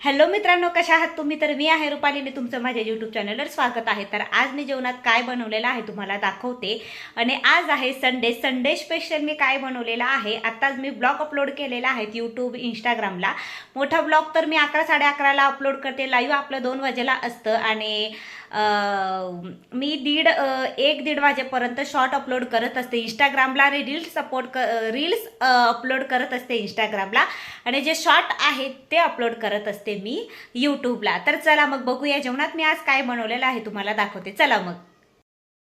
Hello मित्रांनो कशा आहात तुम्ही? तर मी आहे रुपालीने तुमचं माझ्या यूट्यूब चॅनलवर स्वागत आहे. तर आज मी जेवणात काय बनवलेलं आहे तुम्हाला दाखवते. आणि आज आहे संडे संडे स्पेशल मी काय बनवलेलं आहे? आत्ताच मी ब्लॉग अपलोड केलेला आहे यूट्यूब इंस्टाग्रामला मोठा ब्लॉग तर मी अकरा साडे अकराला अपलोड करते. लाईव्ह आपलं दोन वाजेला असतं. आणि मी दीड एक दीड वाजेपर्यंत शॉर्ट अपलोड करत असते. इंस्टाग्रामला आणि रील्स सपोर्ट क रील्स अपलोड करत असते इंस्टाग्रामला आणि जे शॉर्ट आहेत ते अपलोड करत असते मी यूट्यूबला तर चला मग बघूया जेवणात मी आज काय बनवलेलं आहे तुम्हाला दाखवते. चला मग.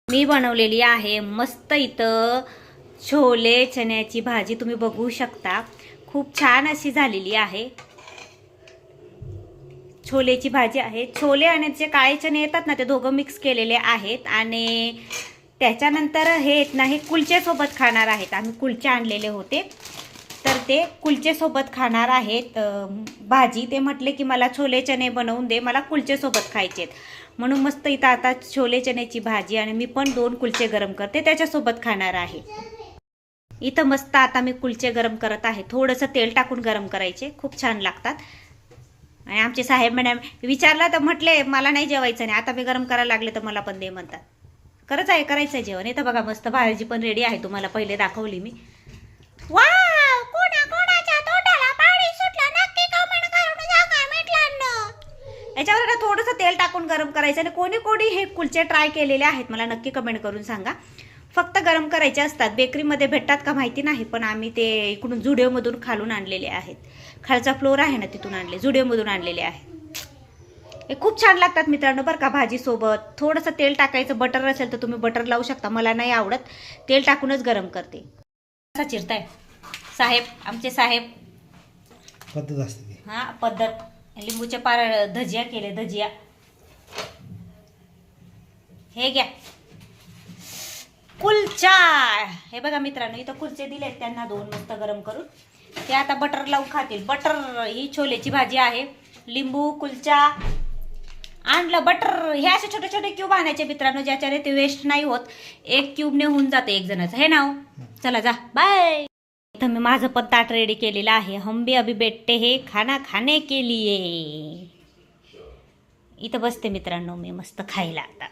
मी बनवलेली आहे मस्त इथं छोले चण्याची भाजी. तुम्ही बघू शकता. खूप छान अशी झालेली आहे. छोलेची भाजी आहे. छोले आणि जे काळे चणे येतात ना ते दोघं मिक्स केलेले आहेत. आणि त्याच्यानंतर हे येत नाही कुलच्यासोबत खाणार आहेत. आम्ही कुलचे आणलेले होते. तर ते कुलचेसोबत खाणार आहेत. भाजी. ते म्हटले की मला छोले चणे बनवून दे. मला कुलचेसोबत खायचे आहेत. म्हणून मस्त इथं आता छोले चण्याची भाजी आणि मी पण दोन कुलचे गरम करते. त्याच्यासोबत खाणार आहे. इथं मस्त आता मी कुलचे गरम करत आहे. थोडंसं तेल टाकून गरम करायचे. खूप छान लागतात. आणि आमचे साहेब मॅडम विचारलं तर म्हटले मला नाही जेवायचं नाही आता मी गरम करायला लागले तर मला पण दे म्हणतात. खरंच आहे करायचं आहे जेवण. येतं बघा मस्त भाजी पण रेडी आहे तुम्हाला. पहिले दाखवली मी. वाव याच्यावर ना थोडंसं तेल टाकून गरम करायचं आणि कोणी कोणी हे कुलचे ट्राय केलेले आहेत. मला नक्की कमेंट करून सांगा. फक्त गरम करायचे असतात. बेकरीमध्ये भेटतात का माहिती नाही पण आम्ही ते इकडून जुडिओमधून खालून आणलेले आहेत. खालचा फ्लोर आहे ना तिथून आणले जुडिओमधून आणलेले आहेत हे खूप छान लागतात मित्रांनो बरं का भाजीसोबत. थोडंसं तेल टाकायचं बटर असेल तर तुम्ही बटर लावू शकता. मला नाही आवडत. तेल टाकूनच गरम करते. कसा चिरताय? साहेब आमचे साहेब. पद्धत असते हा पद्धत. लिंबूचे पार धजिया केले धजिया. हे घ्या. कुलचा. हे बघा मित्रांनो इथं कुलचे दिलेत त्यांना दोन मस्त गरम करून. ते आता बटर लावून खातील. बटर ही छोलेची भाजी आहे. लिंबू कुलचा. आणलं बटर. हे असे छोटे छोटे क्यूब आणायचे मित्रांनो ज्याच्याने ते वेस्ट नाही होत. एक क्यूबने होऊन जाते एक जणाचं. हे नाव हो? चला जा. बाय इथं मी माझं पण ताट रेडी केलेलं आहे. हम अभि बेटते हे खाना खाणे के लिए. इथं बसते मित्रांनो मी मस्त खायला आता.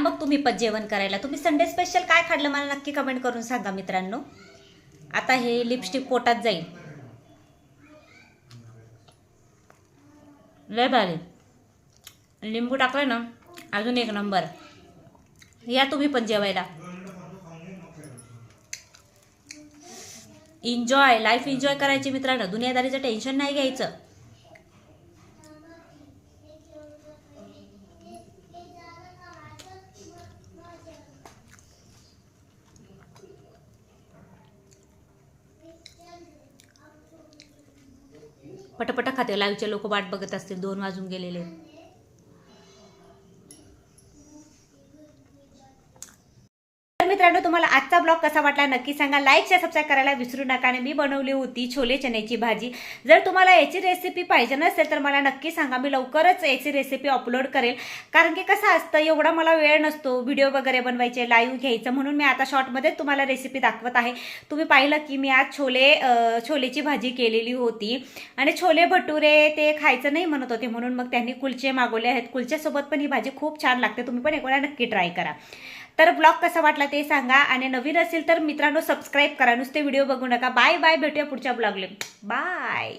मग तुम्ही पण जेवण करायला. तुम्ही संडे स्पेशल काय खाल्लं मला नक्की कमेंट करून सांगा मित्रांनो. आता हे लिपस्टिक पोटात जाईल. लय भारी. लिंबू टाकलं ना अजून एक नंबर या तुम्ही पण जेवायला. एन्जॉय लाईफ एन्जॉय करायची मित्रांनो. दुनियादारीचं टेन्शन नाही घ्यायचं. पटपट खाते लाईव्हचे लोक वाट बघत असतील दोन वाजून गेलेले. मित्रांनो तुम्हाला आजचा ब्लॉग कसा वाटला नक्की सांगा. लाईक शेअर सबस्क्राईब करायला विसरू नका आणि मी बनवली होती छोले चण्याची भाजी. जर तुम्हाला याची रेसिपी पाहिजे नसेल तर मला नक्की सांगा. मी लवकरच याची रेसिपी अपलोड करेल. कारण की कसं असतं एवढा मला वेळ नसतो व्हिडिओ वगैरे बनवायचे लाईव्ह घ्यायचं म्हणून मी आता शॉर्टमध्ये तुम्हाला रेसिपी दाखवत आहे. तुम्ही पाहिलं की मी आज छोले छोलेची भाजी केलेली होती. आणि छोले भटुरे ते खायचं नाही म्हणत होते म्हणून मग त्यांनी कुलचे मागवले आहेत. कुलच्यासोबत पण ही भाजी खूप छान लागते. तुम्ही पण एक वेळा नक्की ट्राय करा. तर ब्लॉग कसा वाटला ते सांगा आणि नवीन असेल तर मित्रांनो सबस्क्राईब करा. नुसते व्हिडिओ बघू नका. बाय बाय भेटूया पुढच्या ब्लॉगले. बाय